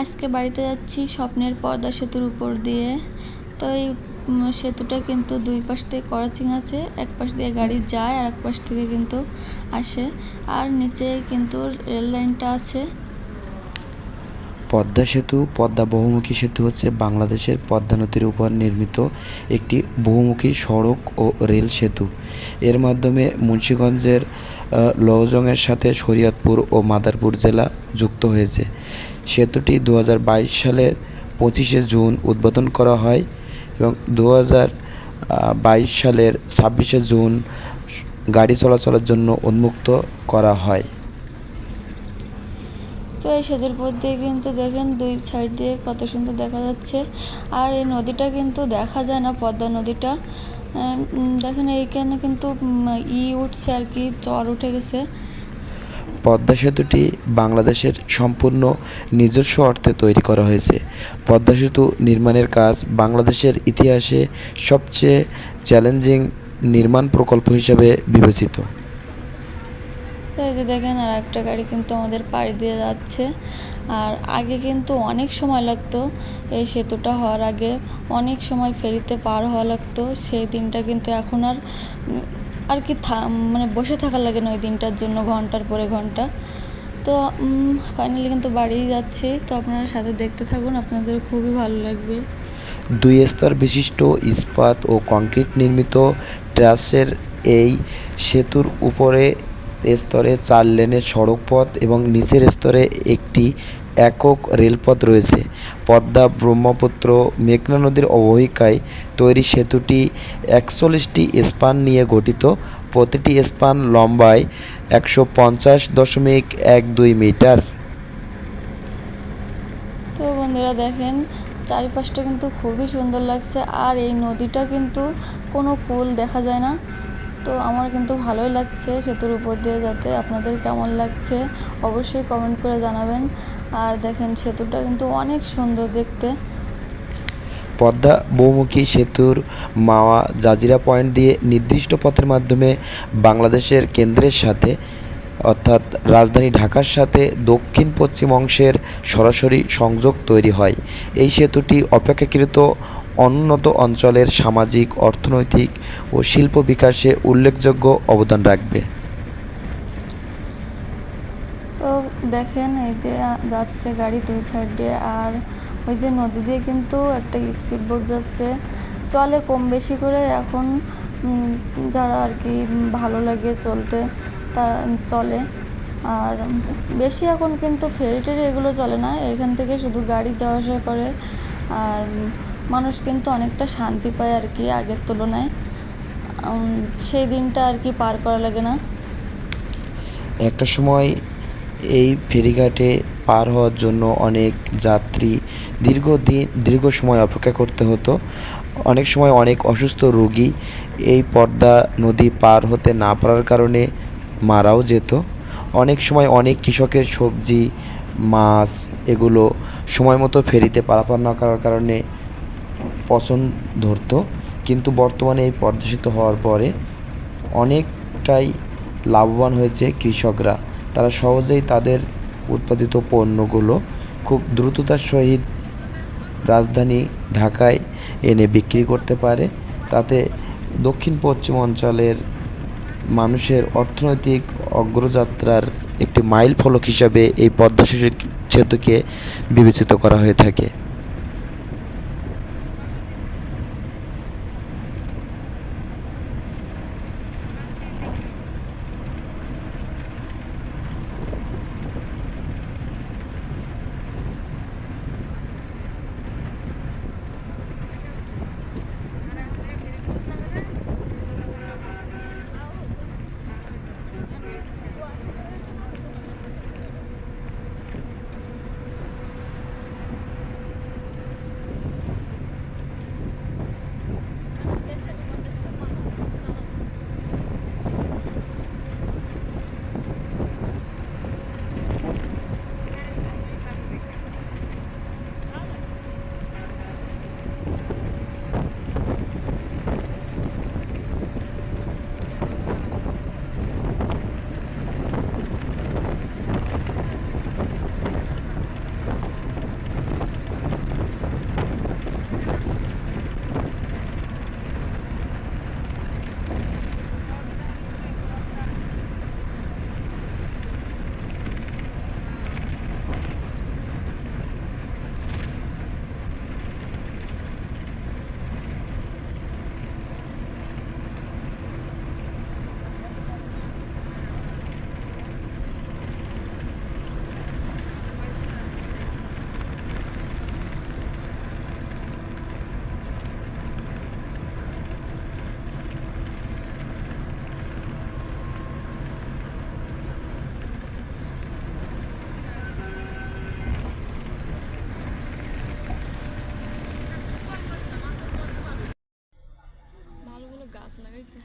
আজকে বাড়িতে যাচ্ছি স্বপ্নের পর্দা সেতুর উপর দিয়ে। তো এই সেতুটা কিন্তু দুই পাশ থেকে করাচিং আছে, এক পাশ দিয়ে গাড়ি যায় আর এক পাশ থেকে কিন্তু আসে। আর নিচে কিন্তু রেল লাইনটা আছে। পদ্মা সেতু, পদ্মা বহুমুখী সেতু হচ্ছে বাংলাদেশের পদ্মা নদীর উপর নির্মিত একটি বহুমুখী সড়ক ও রেল সেতু। এর মাধ্যমে মুন্সিগঞ্জের লৌজংয়ের সাথে শরীয়তপুর ও মাদারপুর জেলা যুক্ত হয়েছে। সেতুটি দু হাজার বাইশ সালের পঁচিশে জুন উদ্বোধন করা হয় এবং দু বাইশ সালের ছাব্বিশে জুন গাড়ি চলাচলের জন্য উন্মুক্ত করা হয়। তো এই সেতুর উপর দিয়ে কিন্তু দেখেন দুই সাইড দিয়ে কত সুন্দর দেখা যাচ্ছে। আর এই নদীটা কিন্তু দেখা যায় না, পদ্মা নদীটা। দেখেন এইখানে কিন্তু ই উঠছে আর কি, চর উঠে গেছে। পদ্মা সেতুটি বাংলাদেশের সম্পূর্ণ নিজস্ব অর্থে তৈরি করা হয়েছে। পদ্মা সেতু নির্মাণের কাজ বাংলাদেশের ইতিহাসে সবচেয়ে চ্যালেঞ্জিং নির্মাণ প্রকল্প হিসাবে বিবেচিত। তো যে দেখেন, আর একটা গাড়ি কিন্তু আমাদের পাড়ি দিয়ে যাচ্ছে। আর আগে কিন্তু অনেক সময় লাগতো এই সেতুটা হওয়ার আগে। অনেক সময় ফেরিতে পার হওয়া লাগতো। সেই দিনটা কিন্তু এখন আর আর কি মানে বসে থাকা লাগে না ওই দিনটার জন্য ঘণ্টার পরে ঘণ্টা। তো ফাইনালি কিন্তু বাড়ি যাচ্ছি। তো আপনারা সাথে দেখতে থাকুন, আপনাদের খুবই ভালো লাগবে। দুই স্তর বিশিষ্ট ইস্পাত ও কংক্রিট নির্মিত ট্রাসের এই সেতুর উপরে স্তরে চার লেনের সড়কপথ এবং নিচের স্তরে একটি একক রেলপথ রয়েছে। পদ্মা ব্রহ্মপুত্র মেঘনা নদীর অববাহিকায় তৈরি সেতুটি একচল্লিশটি স্পান নিয়ে গঠিত। প্রতিটি স্পান লম্বায় একশো পঞ্চাশ দশমিক এক দুই মিটার। তো বন্ধুরা দেখেন, চারিপাশটা কিন্তু খুবই সুন্দর লাগছে আর এই নদীটা কিন্তু কোনো কুল দেখা যায় না। তো আমার কিন্তু ভালোই লাগছে সেতুর উপর দিয়ে যাতে আপনাদের কেমন লাগছে, অবশ্যই কমেন্ট করে জানাবেন। আর দেখেন সেতুটা কিন্তু অনেক সুন্দর দেখতে। পদ্মা বহুমুখী সেতুর মাওয়া জাজিরা পয়েন্ট দিয়ে নির্দিষ্ট পথের মাধ্যমে বাংলাদেশের কেন্দ্রের সাথে, অর্থাৎ রাজধানী ঢাকার সাথে দক্ষিণ পশ্চিম অংশের সরাসরি সংযোগ তৈরি হয়। এই সেতুটি অপেক্ষাকৃত অনুন্নত অঞ্চলের সামাজিক, অর্থনৈতিক ও শিল্প বিকাশে উল্লেখযোগ্য অবদান রাখবে তো দেখেন, এই যে যাচ্ছে গাড়ি দুই সাইড আর ওই যে নদী দিয়ে কিন্তু একটা স্পিড বোট যাচ্ছে। চলে কম বেশি করে এখন যারা আর কি ভালো লাগে চলতে তারা চলে। আর বেশি এখন কিন্তু ফেরি টেরি এগুলো চলে না, এখান থেকে শুধু গাড়ি যাওয়া আসা করে। আর মানুষ কিন্তু অনেকটা শান্তি পায় আর কি আগের তুলনায়। সেই দিনটা আর কি পার করা লাগে না। একটা সময় এই ফেরিঘাটে পার হওয়ার জন্য অনেক যাত্রী দীর্ঘদিন দীর্ঘ সময় অপেক্ষা করতে হতো। অনেক সময় অনেক অসুস্থ রোগী এই পদ্মা নদী পার হতে না পারার কারণে মারাও যেত। অনেক সময় অনেক কৃষকের সবজি, মাছ এগুলো সময় মতো ফেরিতে পারাপার না করার কারণে পচন ধরতো। কিন্তু বর্তমানে এই পদ্মা সেতু হওয়ার পরে অনেকটাই লাভবান হয়েছে কৃষকরা। তারা সহজেই তাদের উৎপাদিত পণ্যগুলো খুব দ্রুততার সহিত রাজধানী ঢাকায় এনে বিক্রি করতে পারে। তাতে দক্ষিণ পশ্চিম অঞ্চলের মানুষের অর্থনৈতিক অগ্রযাত্রার একটি মাইল ফলক হিসাবে এই পদ্মা সেতুকে বিবেচিত করা হয়ে থাকে। গাছ লাগাইতে